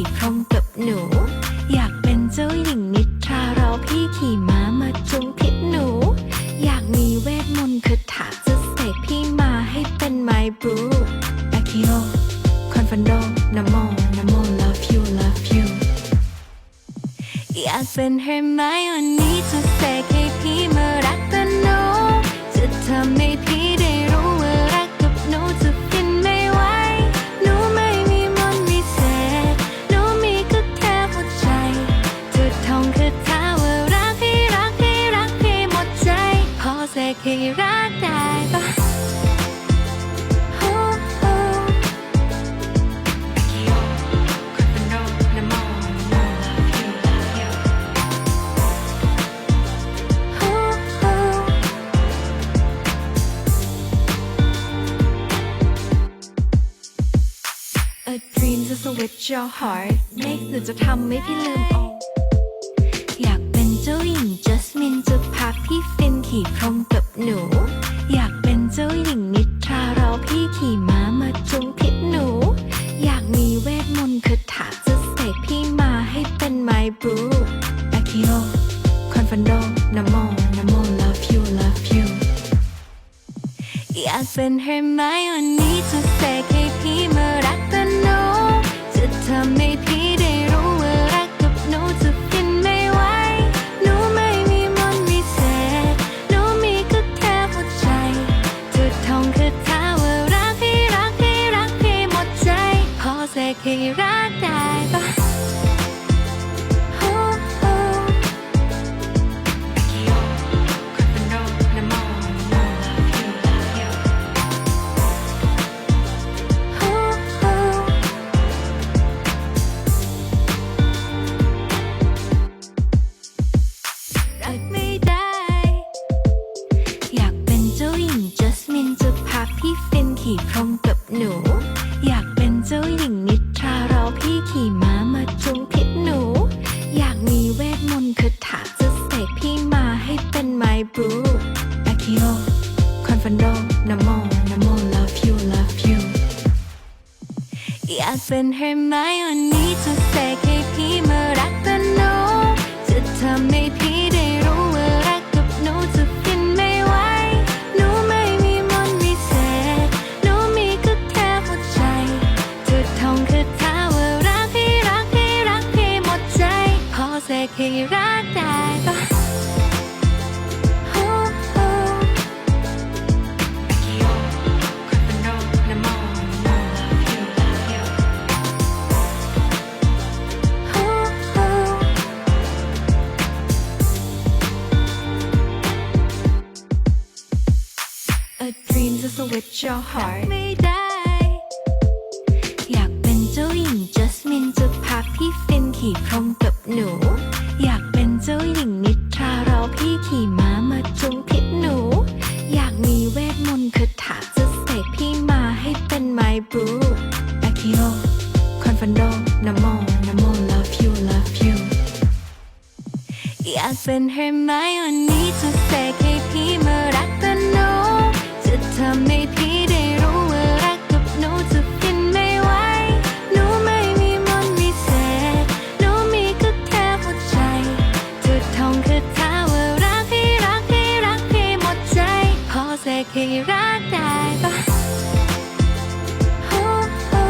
ขี่พรมกับหนู อยากเป็นเจ้าหญิงนิทรารอพี่ขี่ม้ามาจุงพิษหนู อยากมีเวทมนต์คาถาจะเสกพี่มาให้เป็นไมบรูอาคิโอคอนฟันโดนโมนโม love you love you อยากเป็นเให้รักได้ปะโอ้โอ้ A dream to switch your heart make หรือจะทำให้พี่ลืมเอาอยากเป็นเจ้าหญิงจัสมินจะพาพี่ฟิน ขี่พรมกับหนู อยากเป็นเจ้าหญิงนิทรารอพี่ขี่ม้ามาจุงพิษหนู อยากมีเวทมนต์คาถาจะเสกพี่มาให้เป็นไมบรูอาคิโอคอนฟันโดนะโมนะโม love you love you อยากเป็นเฮอร์ไมโอนี่จะ รัก โดนะโมนะโม love you love you อยากเป็นเฮอร์ไมโอนี่จะเสกให้พี่มารักกันหนูจะทำให้พี่ได้รู้ว่ารักกับหนูจะฟินไม่ไหวหนูไม่มีมนต์วิเศษหนูมีก็แค่หัวใจจะท่องคาถาว่ารักพี่รักพี่รักพี่หมดใจ พอเสกให้รักได้ปะ your heart ไม่ได้ อยากเป็นเจ้าหญิงจัสมินจะพาพี่ฟินขี่พรมกับหนู อยากเป็นเจ้าหญิงนิทรารอพี่ขี่ม้ามาจุงพิษหนู อยากมีเวทมนต์คาถาจะเสกพี่มาให้เป็นไมบรูอาคิโอคอนฟันโดนะโมนะโม love you love you อยากเป็นเฮอร์ไมโอนี่จะเสก ให้รักได้ปะโอ้โอ้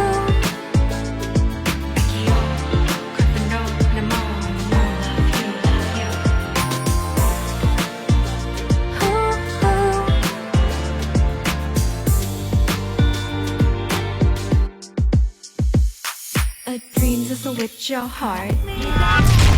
A dream to switch your heart